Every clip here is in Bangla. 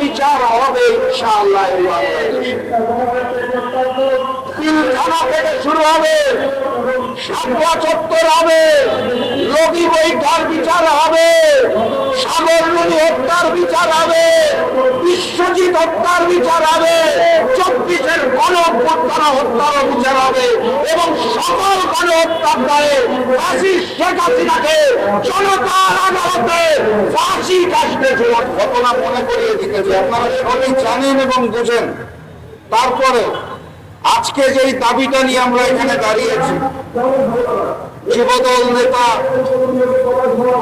বিচার হবে ইনশাআল্লাহ পিলখানা থেকে শুরু হবে সাতবা চত্বর হবে, লগি বৈঠার বিচার হবে, সাগর নদী হত্যার বিচার হবে বিশ্বজিৎ হত্যার বিচার হবে, চব্বিশের বিচার হবে এবং সকল গণ হত্যার দায়ে ফাঁসি শেখ হাসিনাকে জনতার আদালতে ফাঁসি ঘটনা মনে করিয়ে আপনারা সবই জানেন এবং বুঝেন। তারপরে আজকে যেই দাবিটা নিয়ে আমরা এখানে দাঁড়িয়েছি, যুবদল নেতা,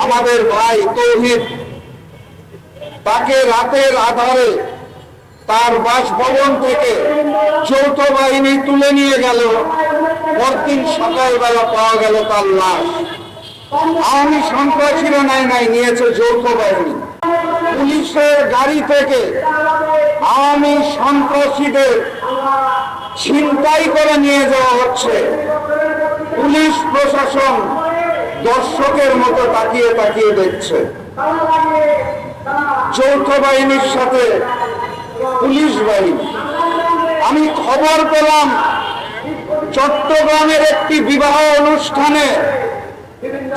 আমাদের ভাই তৌহিদ তাকে রাতের আধারে তার বাসভবন থেকে যৌথ বাহিনী তুলে নিয়ে গেল। পরদিন সকালবেলা পাওয়া গেল তার লাশ। আওয়ামী সন্ত্রাসীরা নাই নাই নিয়েছে যৌথ বাহিনী। পুলিশের গাড়ি থেকে আওয়ামী সন্ত্রাসীদের ছিনতাই করে নিয়ে যাওয়া হচ্ছে। পুলিশ প্রশাসন দর্শকের মতো তাকিয়ে তাকিয়ে দেখছে। যৌথ বাহিনীর সাথে, পুলিশ বাহিনী। আমি খবর পেলাম, চট্টগ্রামের একটি বিবাহ অনুষ্ঠানে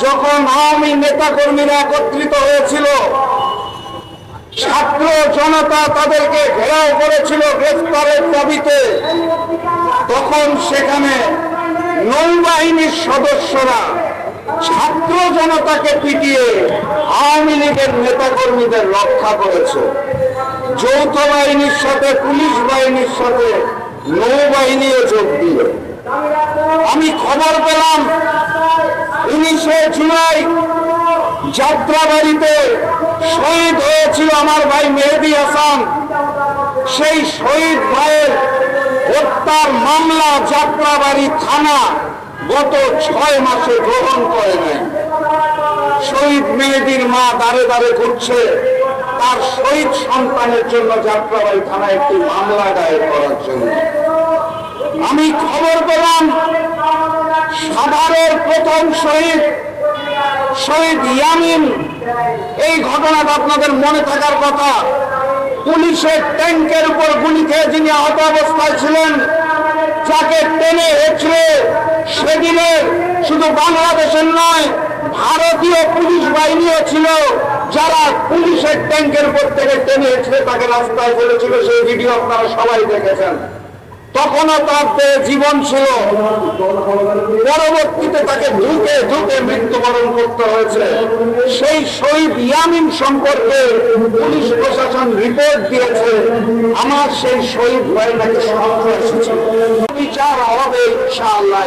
যখন আওয়ামী নেতাকর্মীরা একত্রিত হয়েছিল, ছাত্র জনতা তাদেরকে ঘেরাও করেছিল গ্রেফতারের দাবিতে। তখন সেখানে নৌবাহিনীর সদস্যরা ছাত্র জনতাকে পিটিয়ে আওয়ামী লীগের নেতাকর্মীদের রক্ষা করেছে। যৌথ বাহিনীর সাথে, পুলিশ বাহিনীর সাথে নৌবাহিনীও যোগ দিল আমি খবর পেলাম, উনিশে জুলাই যাত্রাবাড়িতে শহীদ হয়েছিল আমার ভাই মেহেদি হাসান। সেই শহীদ ভাইয়ের হত্যার মামলা যাত্রাবাড়ি থানা গত ছয় মাসে গ্রহণ করে নাই। শহীদ মেহেদির মা দাঁড়ে দাঁড়ে করছে তার শহীদ সন্তানের জন্য যাত্রাবাড়ি থানায় একটি মামলা দায়ের করার জন্য। আমি খবর পেলাম, সাভারের প্রথম শহীদ শহীদ ইয়ামিন। এই ঘটনাটা আপনাদের মনে থাকার কথা। পুলিশের ট্যাঙ্কের উপর গুলি খেয়ে যিনি আহত অবস্থায় ছিলেন, যাকে টেনে হেঁচড়ে সেদিনের শুধু বাংলাদেশের নয়, ভারতীয় পুলিশ বাহিনীও ছিল। যারা পুলিশের ট্যাঙ্কের উপর থেকে টেনে হেঁচড়ে তাকে রাস্তায় ফেলেছিল, সেই ভিডিও আপনারা সবাই দেখেছেন। তখনও তার জীবন ছিল পরবর্তীতে তাকে ঢুকে ঢুকে মৃত্যুবরণ করতে হয়েছে। সেই শহীদ ইয়ামিন সম্পর্কে পুলিশ প্রশাসন রিপোর্ট দিয়েছে। আমার সেই শহীদ ভাই নাকি সন্ত্রাসী ছিল বিচার হবে ইনশাআল্লাহ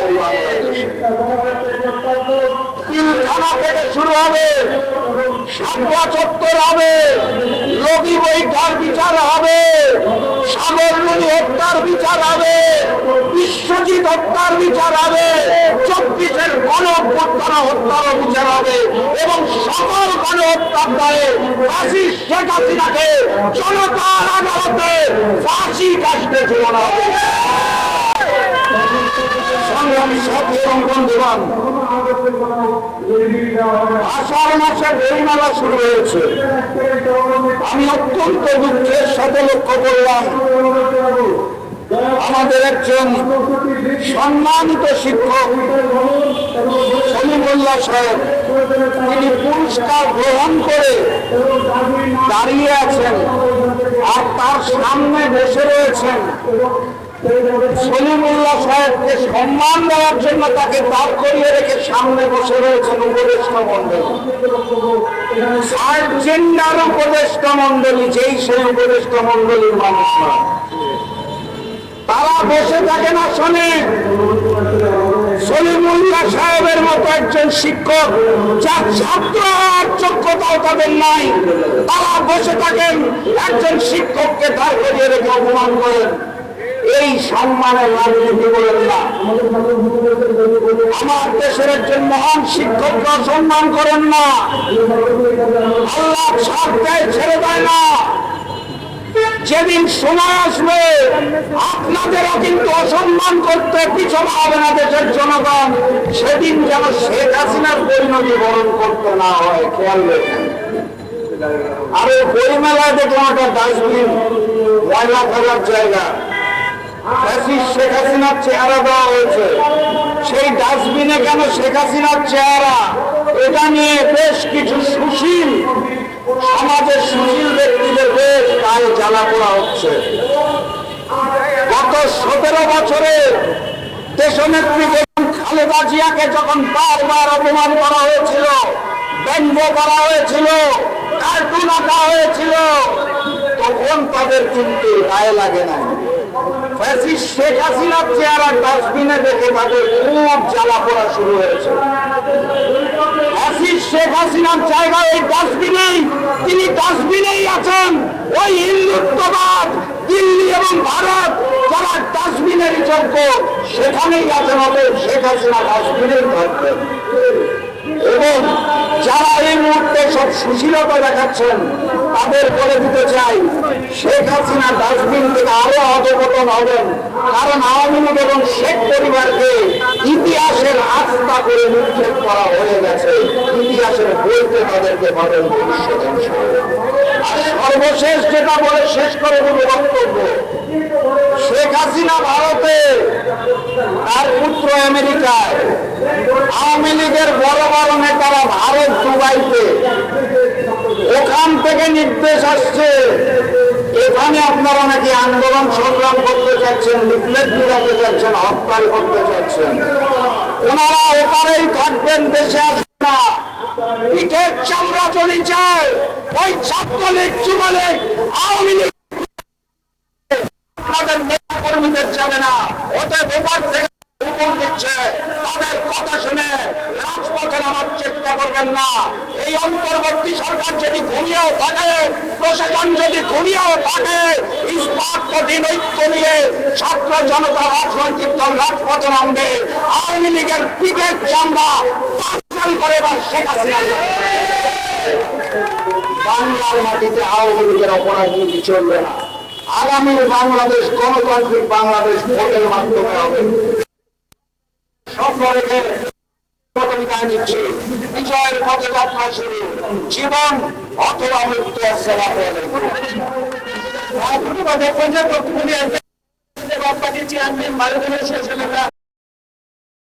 বিচার হবে বিশ্বজিৎ হত্যার বিচার হবে, চব্বিশের গণ অভ্যুত্থান হত্যার বিচার হবে এবং সকল গণ হত্যার দায়ে ফাঁসি শেখ হাসিনাকে জনতার আদালতে ফাঁসি শুরু হয়েছে। আমি অত্যন্ত দুঃখের সাথে লক্ষ্য করলাম আমাদের একজন সম্মানিত শিক্ষক সাহেব, তিনি পুরস্কার গ্রহণ করে দাঁড়িয়ে আছেন আর তার সামনে বসে রয়েছেন। সলিমুল্লাহ সাহেবকে সম্মান দেওয়ার জন্য তাকে দাঁড় করিয়ে রেখে সামনে বসে রয়েছেন উপদেষ্টা মন্ডলী জেন্ডার উপদেষ্টা মন্ডলী যেই সেই উপদেষ্টা মন্ডলীর মানুষরা তারা বসে থাকে না শোনে। সলিমুল্লাহ সাহেবের মতো একজন শিক্ষক, যার ছাত্র আর যোগ্যতাও তাদের নাই। তারা বসে থাকেন, একজন শিক্ষককে দাঁড় করিয়ে রেখে অপমান করেন। এই সম্মানের রাজনীতি করেন না। আমার দেশের একজন মহান শিক্ষককে অসম্মান করেন না। ছেড়ে দেয় না। যেদিন সময় আসবে, আপনাদেরও কিন্তু অসম্মান করতে পিছনে হবে না দেশের জনগণ। সেদিন যেন শেখ হাসিনার পরিণতি বরণ করতে না হয়, খেয়াল রেখেন। আর ওই বইমেলায় দেখলাম একটা ডাস্টবিন ময়লা ফেলার জায়গা। শেখ হাসিনার চেহারা দেওয়া হয়েছে। সেই ডাস্টবিনে কেন শেখ হাসিনার চেহারা? এটা নিয়ে বেশ কিছু সুশীল, সমাজের সুশীল ব্যক্তিদের জ্বালা পোড়া হচ্ছে। গত সতেরো বছরে দেশনেত্রী খালেদা জিয়াকে যখন বারবার অপমান করা হয়েছিল, ব্যঙ্গ করা হয়েছিল, কার্টুন আঁকা হয়েছিল, তখন তাদের কিন্তু গায়ে লাগে না শেখ হাসিনার চেহারা ডাস্টবিনে দেখে তাদের খুব জ্বালা পড়া শুরু হয়েছে। শেখ হাসিনার জায়গায় ওই ডাস্টবিনেই তিনি আছেন ওই হিন্দুত্ববাদ, দিল্লি এবং ভারত, যারা ডাস্টবিনের যোগ্য সেখানেই আছেন হবে শেখ হাসিনা ডাস্টবিনেই থাকবেন এবং যারা এই মুহূর্তে সব সুশীলতা দেখাচ্ছেন, তাদের বলে দিতে চাই, শেখ হাসিনা ডাস্টবিন থেকে আরও অধপতন হবেন কারণ আওয়ামী লীগ এবং শেখ পরিবারকে ইতিহাসের আস্থা করে নিক্ষেপ করা হয়ে গেছে ইতিহাসের বইতে তাদেরকে। আর সর্বশেষ যেটা বলে শেষ করে দেবো বক্তব্য, শেখ হাসিনা ভারতে তার পুত্র আমেরিকায় আওয়ামী লীগের বড় বড় নেতারা ভারত দুবাইতে, ওখান থেকে নির্দেশ আসছে, এখানে আপনারা নাকি আন্দোলন সংগ্রাম করতে চাচ্ছেন লিফলেট দিতে চাচ্ছেন, হরতাল করতে চাচ্ছেন। ওনারা ওখানেই থাকবেন, দেশে আসবে না। পিঠের চামড়া চলে যায় ওই ছাত্রলীগ যুবলীগ আওয়ামী লীগ। আমাদের নেতা কর্মীদের যাবে না ওতে ব্যাপার থেকে হুকুম দিচ্ছে তাদের কথা শুনে রাজপথে নামার চেষ্টা করবেন না। এই অন্তর্বর্তী সরকার যদি ঘুমিয়েও থাকে, প্রশাসন যদি ঘুমিয়েও থাকে আওয়ামী লীগের পিকেট চামড়া পাঁচাল করে এবার শেখ হাসিনা। বাংলার মাটিতে আওয়ামী লীগের অপরাজনীতি চলবে না। আগামী বাংলাদেশ, গণতান্ত্রিক বাংলাদেশ ভোটের মাধ্যমে হবে। বিদায় নিচ্ছি বিজয়ের পথে যাত্রা শুরু। জীবন অথবা মৃত্যু প্রতিনিধি চেয়ারম্যান ভারতের শেষ